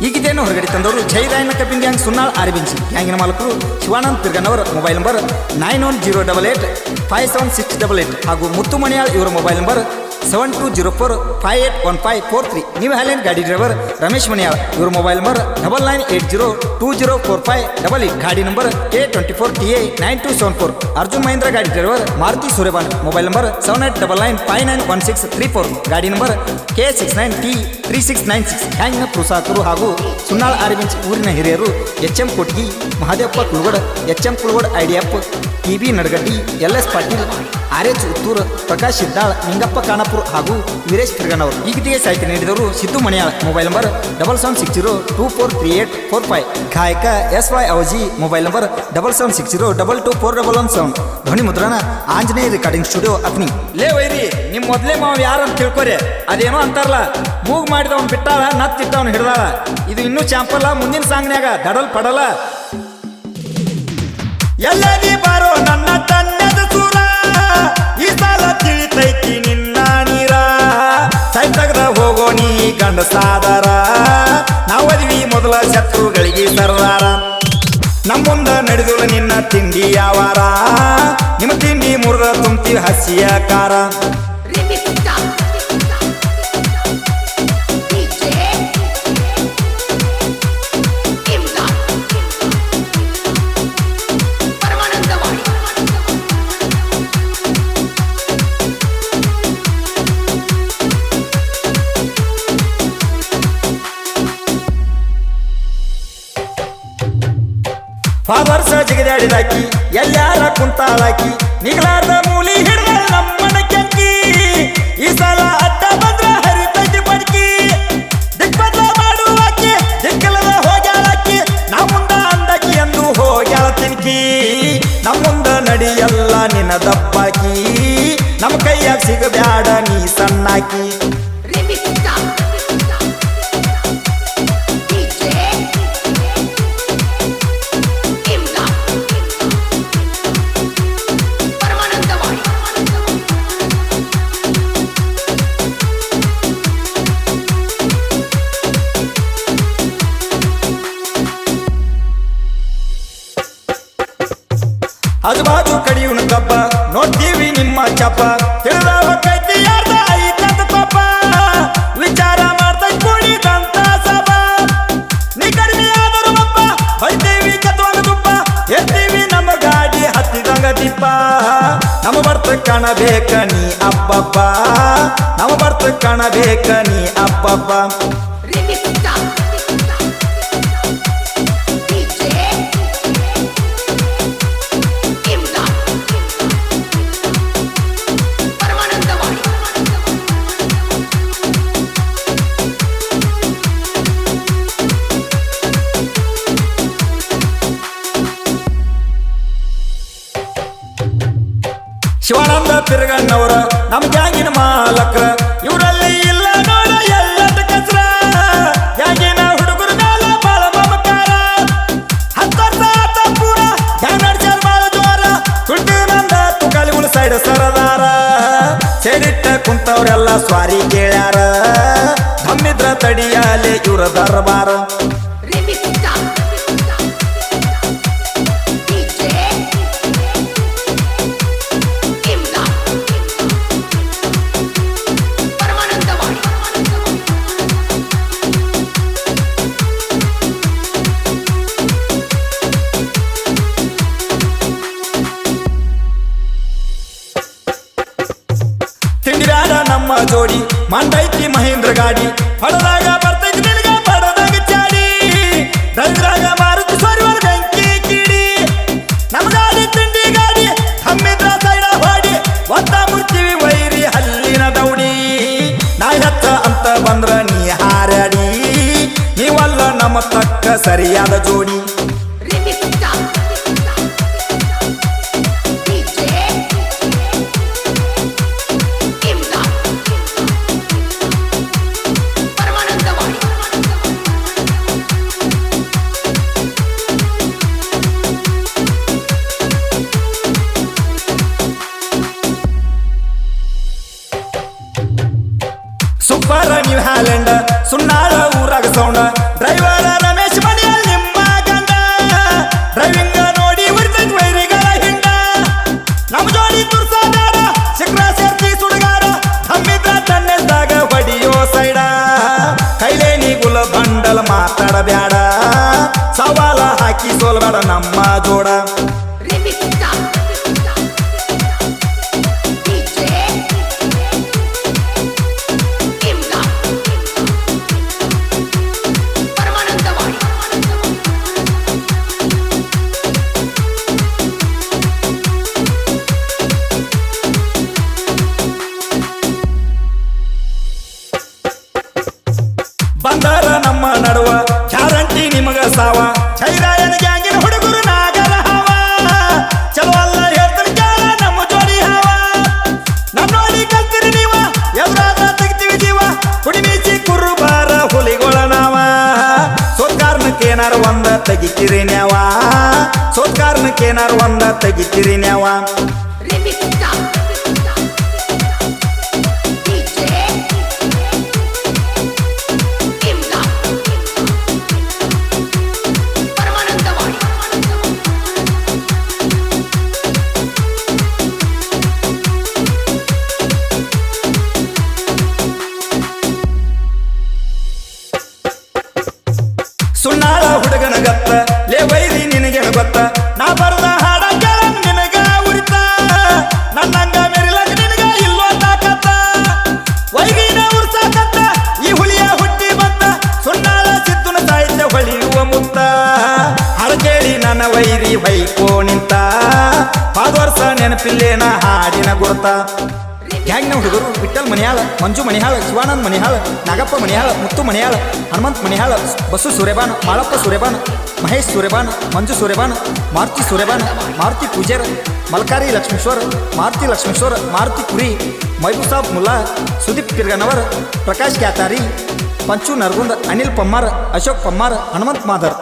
ಈಗಿದೇನು ಹೊರಗಡೆ ತಂದವರು ಜೈರಾಯನ ಕಬ್ಬಿನ ಗ್ಯಾಂಗ್ ಸುನಾಳ್ ಆರ್ಬಿನ್ಸಿ ಗ್ಯಾಂಗಿನ ಮಾಲಕರು Shivanand Tirganavar mobile number nine one zero double eight five seven six double eight ಹಾಗೂ ಮುತ್ತುಮಣಿಯಾಳ್ ಇವರ mobile number seven two zero four five eight one five four three ನೀವು ಹ್ಯಾಲೆನ್ ಗಾಡಿ ಡ್ರೈವರ್ ರಮೇಶ್ ಮನಿಯಾರ್ ಇವ್ರ mobile number double nine eight zero two zero four five double eight ಗಾಡಿ number K twenty four T A nine two seven four Arjun Mahindra ಗಾಡಿ driver Maruti Suryaban mobile number seven eight double nine five nine one six three four ಗಾಡಿ number K six nine T three six nine six ಹ್ಯಾಂಗ್ನ ಪ್ರೋತ್ಸಾಹಕರು ಹಾಗೂ ಸುನ್ನಾಳ್ ಅರವಿಂದ್ ಊರಿನ ಹಿರಿಯರು H M Kotgi, Mahadevappa Kulagad H M Kulagad Aidiyappa, T B Nadagaddi L S Patil, R H Uttur, Prakash Siddal Ningappa Khanapur ಹಾಗೂ ವೀರೇಶ್ ತಿರ್ಗನವರು ಈ ಗೀತೆಗೆ ಸಾಹಿತ್ಯ ನೀಡಿದವರು ಸಿದ್ದು ಮನೆಯ mobile number double seven six zero two four three eight four five. ಗಾಯಕ S Y Avaji, mobile number double seven six zero double two four double one seven. ಧ್ವನಿ ಮುದ್ರಣ, Anjaneya recording studio ಅಗ್ನಿ ಲೇ ವೈರಿ, ನಿಮ್ ಮೊದ್ಲೇ ಮಾವ ಯಾರಂತ ತಿಳ್ಕೊರಿ. ಅದೇನೋ ಅಂತಾರಲ್ಲ, ಮೂಗ್ ಮಾಡಿದವನ್ ಬಿಟ್ಟಾಳ ನತ್ತಿಟ್ಟವನ್ ಹಿಡ್ದಾಳ. ಇದು ಇನ್ನೂ ಚಾಂಪಲ್ಲ, ಮುಂದಿನ ಸಾಂಗ್ನ್ಯಾಗ ದಡಲ್ ಎಲ್ಲ ನೀ ಬಾರೋ ನನ್ನ ತನ್ನದ ಸುರ ಗಂಡ ಸಾದಾರ. ನಾವದಿವಿ ಮೊದಲ ಶತ್ರುಗಳಿಗೆ ಸರ್ದಾರ. ನಮ್ಮ ಮುಂದ ನಡೆದುಲ ನಿನ್ನ ತಿಂಡಿ ಯಾವಾರ. ನಿಮ್ಮ ತಿಂಡಿ ಮುರಿದ ತುಂಬಿ ಹಸಿಯ ಕಾರ. ಜಿಗದಾಡಿದಾಕಿ ಎಲ್ಲಾರ ಕುಂತಾಳಾಕಿ ನಿಗಲಾದ ಮೂಲಿ ಹಿಡ್ದ ನಮ್ಮನ ಕೆಂಕಿ ಈ ಸಲ ಅಡ್ಡ ಬಂದ್ರ ಹರಿತೈತಿ ಪಡ್ಕಿ ದಿಗ್ಬದ್ಲ ಮಾಡುವಾಕಿ ದಿಕ್ಕಲದ ಹೋಗ್ಯಾಳಾಕಿ, ನಾ ಮುಂದ ಅಂದಕಿ ಎಂದು ಹೋಗ್ಯಾಳ ತಿನ್ಕಿ. ಅದು ಬಾಜು ಕಡಿಯುಣ ಕಬ್ಬ ನೋಡ್ತೀವಿ ನಿಮ್ಮ ಚಪ್ಪ. ತಿಳಿದವ ಕೈತಿ ವಿಚಾರ ಸಭ ನೀ ನಮ್ಮ ಗಾಡಿ ಹತ್ತಿದಂಗ ದಿಪ್ಪ. ನಮ್ಮ ಬರ್ತ ಕಾಣಬೇಕ ನೀ ಅಪ್ಪಪ್ಪ. ನಮ್ಮ ಬರ್ತ ಕಾಣಬೇಕ ನೀ ಅಪ್ಪಪ್ಪ. ಶಿವಾನಂದ ತಿರುಗಣ್ಣವರ ನಮ್ಮ ಗ್ಯಾಂಗಿನ ಮಾಲಕ್ರ. ಇವರಲ್ಲಿ ಇಲ್ಲ ನೋಡ, ಎಲ್ಲದ ಕಸ್ರ. ಗ್ಯಾಂಗಿನ ಹುಡುಗರ ಮೇಲೆ ಬಾಳ ಮಮಕಾರ. ಹತ್ತ ಪೂರ ಗ್ಯಾಂಗ್ ಬಾಳ ಜೋರ. ಸುಳ್ಳು ನಂದ ತುಕಾಲಿಗಳು ಸೈಡ್ ಸರದಾರ. ಸೇರಿಟ್ಟ ಕುಂತವ್ರೆಲ್ಲ ಸ್ವಾರಿ ಕೇಳ್ಯಾರ. ತಮ್ಮಿದ್ರ ತಡಿಯಾಲೆ ಇವರ ದರ್ಬಾರ. ನಮ್ಮ ಜೋಡಿ ಮಂಡೈತಿ ಮಹೇಂದ್ರ ಗಾಡಿ. ಹೊಡದಾಗ ಬರ್ತೈತಿ ನಿನಗ, ಬಡದಾಗ ಚಾಡಿ. ದರಿದ್ರಾಗ ಮಾರುತಿ ಸ್ವರ್ವರ ಬೆಂಕಿ ಕಿಡಿ. ನಮ್ಮ ಗಾಡಿ, ತಿಂಡಿ ಗಾಡಿ, ಹಮ್ಮಿದ್ರ ಸೈಡ ಹೊಡಿ ಒತ್ತ ಮುರ್ತೀವಿ ವೈರಿ ಹಲ್ಲಿನ ದೌಡಿ. ನಾ ಹತ್ತ ಅಂತ ಬಂದ್ರ ನೀ ಹಾರಾಡಿ ನೀವಲ್ಲ ನಮ್ಮ ತಕ್ಕ ಸರಿಯಾದ ಜೋಡಿ. ಸೈಲೆಂಡ ಸುನ್ನಾಳ ಊರಾಗ ಸೌಂಡ. ಡ್ರೈವರ ರಮೇಶ್ ಮನೆಯಲ್ಲಿ ನಿಮ್ಮ ಗಂಡ. ಡ್ರೈವಿಂಗ ನೋಡಿ ಉರಿದಂಗ್ ವೈರಿಗಳ ಹಿಂಡ. ನಮ್ಮ ಜೋಡಿ ತುರ್ಸಾದಾಡ ಶಿಖರ ಸೇರ್ತಿ ಸುಡುಗಾಡ ಹಮ್ಮಿದ್ರ ತನ್ನೆಲ್ದಾಗ ಹೊಡಿಯೋ ಸೈಡ. ಕೈಲೇ ನೀಗುಲ ಬಂಡಲ್ ಮಾತಾಡಬೇಡ ಸವಾಲ ಹಾಕಿ ಸೋಲ್ಬೇಡ ನಮ್ಮ ಜೋಡ. ಬಂದರ ನಮ್ಮ ನಡುವ. ಗ್ಯಾರಂಟಿ ನಿಮಗ ಸಾವ. ಚೈರಾಯನ ಗ್ಯಾಂಗಿನ ಹುಡುಗರು ನಾಗರ ಹಾವ. ಚಲೋ ಅಲ್ಲ ಹೇಳ್ತಾನೆ ಕೇಳ ನಮ್ಮ ಜೋಡಿ ಹಾವ. ನಮ್ಮ ನೋಡಿ ಕಲ್ತಿರಿ ನೀವ ಎದುರಾದ ತೆಗಿತೀವಿ ಜೀವ. ಕುಡಿ ಬೀಚಿ ಕುರುಬಾರ ಹುಲಿಗೊಳ ನಾವ. ಸೋತ್ಕಾರ್ನಕ್ಕೇನಾರ ಒಂದ ತೆಗಿತೀರಿ ನ್ಯಾವ. ಸೋತ್ಕಾರ್ನಕ್ಕೇನಾರ ಒಂದ ತೆಗಿತೀರಿ ನ್ಯಾವ. ವರ್ಷ ನೆನಪಿಲ್ಲೇನ ಹಾಡಿನ ಗುರುತ. ಗ್ಯಾಂಗ್ನ ಹುಡುಗರು ವಿಠಲ್ ಮನಿಯಾಳ ಮಂಜು ಮನಿಹಾಳ ಶಿವಾನಂದ್ ಮನಿಹಾಳ ನಾಗಪ್ಪ ಮನಿಹಾಳ ಮುತ್ತು ಮನಿಯಾಳ ಹನುಮಂತ್ ಮನಿಹಾಳ ಬಸು ಸೂರ್ಯಬಾನ್ ಮಾಳಪ್ಪ ಸೂರ್ಯಬಾನ್ ಮಹೇಶ್ ಸೂರ್ಯಬಾನ್ ಮಂಜು ಸೂರ್ಯಬಾನ್ ಮಾರುತಿ ಸೂರ್ಯಬಾನ್ ಮಾರುತಿ ಪೂಜೇರ್, ಮಲ್ಕಾರಿ ಲಕ್ಷ್ಮೇಶ್ವರ್, ಮಾರುತಿ ಲಕ್ಷ್ಮೇಶ್ವರ, ಮಾರುತಿ ಕುರಿ ಮೈಬೂಸಾಬ್ ಮುಲ್ಲಾ, ಸುದೀಪ್ ಕಿರ್ಗನವರ್ ಪ್ರಕಾಶ್ ಕ್ಯಾತಾರಿ, ಪಂಚು ನರ್ಗುಂದ, ಅನಿಲ್ ಪಮ್ಮಾರ್, ಅಶೋಕ್ ಪಮ್ಮಾರ್, ಹನುಮಂತ್ ಮಾದರ್.